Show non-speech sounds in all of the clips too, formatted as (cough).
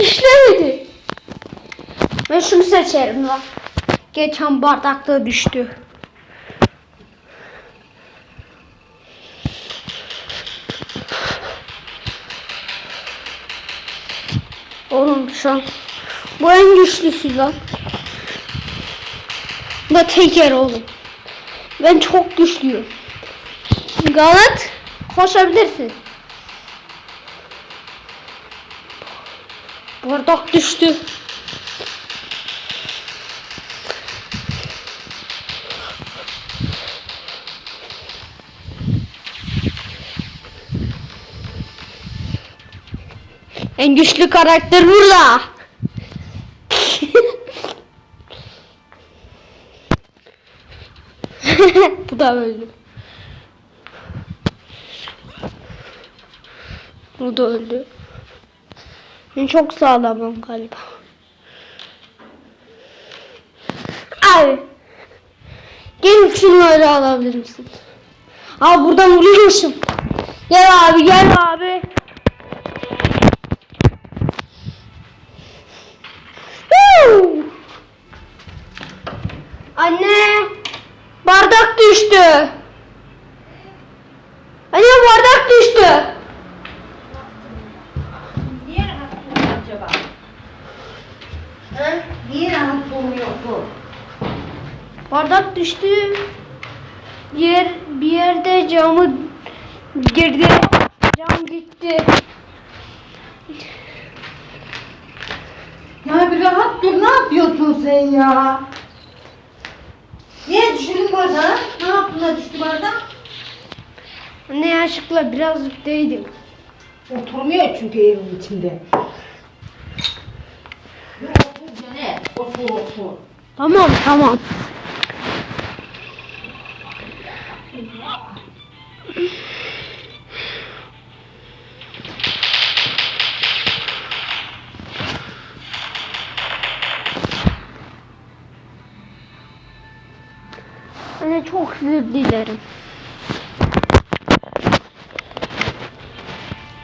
İşlemedi. Ben şunu seçerim lan. Geçen bardakta düştü. Oğlum şu an bu en güçlüsü lan. Bu da teker oğlum. Ben çok güçlüyüm. Galat koşabilirsin. Bardak düştü. En güçlü karakter burada. (laughs) Bu da öldü. Bu da öldü. Çok sağlamım galiba. Abi. Gelin şunları alabilir misin? Aa buradan vuruyormuşum. Gel abi gel abi. Anne. Bardak düştü. Düştü. Bir yer bir yerde camı girdi. Cam gitti. Ya bir rahat dur ne yapıyorsun sen ya? Niye düşürdün bardağı? Ne yaptın da düştü bardak? Anne yanlışlıkla biraz değdim. Oturmuyor çünkü evin içinde. Otur Caner. Otur otur. Tamam tamam. Çok özür dilerim.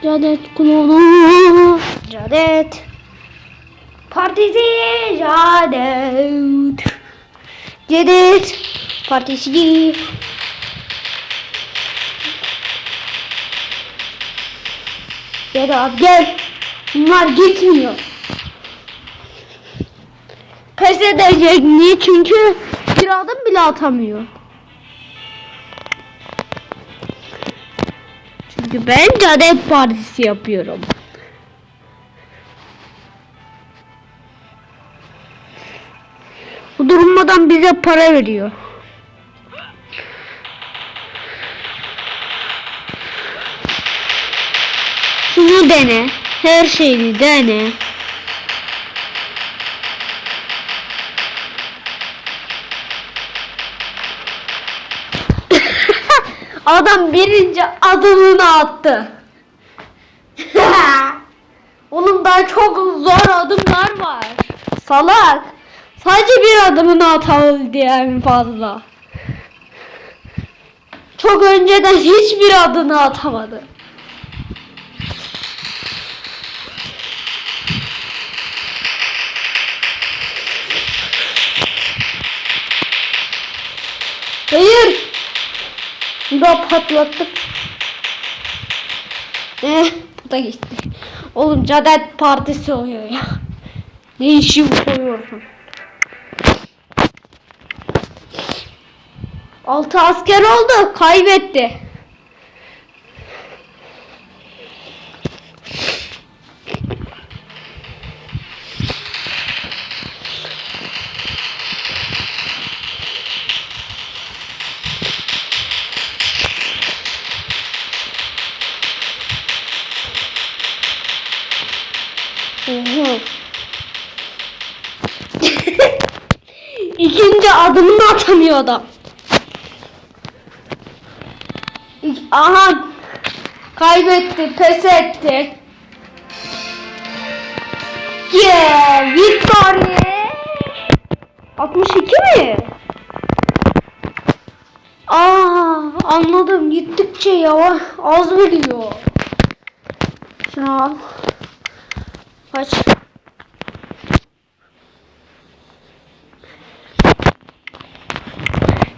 Cadet klonu. Cadet. Partisi Cadet. Cadet. Partisi. Gel abi gel. Bunlar gitmiyor. Pes edecek. Niye? Çünkü bir adım bile atamıyor. Çünkü ben Cadet Partisi yapıyorum. Bu durmadan bize para veriyor. Şunu dene. Her şeyi dene. Adam birinci adımını attı. (laughs) Onun daha çok zor adımlar var. Salak. Sadece bir adımını atabildi en fazla. Çok önceden hiçbir adını atamadı. Hayır. Bu da patlattık. Eh, bu da gitti. Oğlum Cadet Partisi oluyor ya. Ne işi koyuyorsun? Altı asker oldu. Kaybetti. (laughs) İkinci adımını atamıyor adam. Aha. Kaybetti, pes etti. Yeah, victory. 62 mi? Aa, anladım. Gittikçe yavaş, az veriyor. Şunu al. Kaç.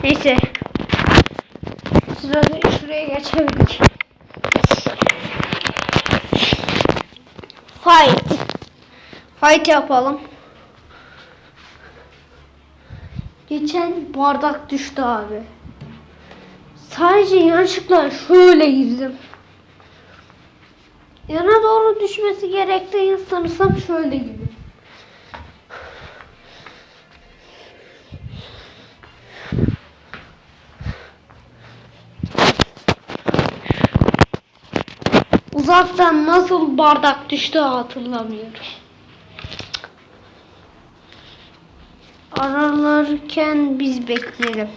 Neyse. Sırada şuraya geçebildik. Fight. Fight yapalım. Geçen bardak düştü abi. Sadece yanlışlıkla şöyle girdim. Yana doğru düşmesi gerektiğini sanırsam şöyle gibi. Uzaktan nasıl bardak düştü hatırlamıyorum. Aralarken biz bekleyelim.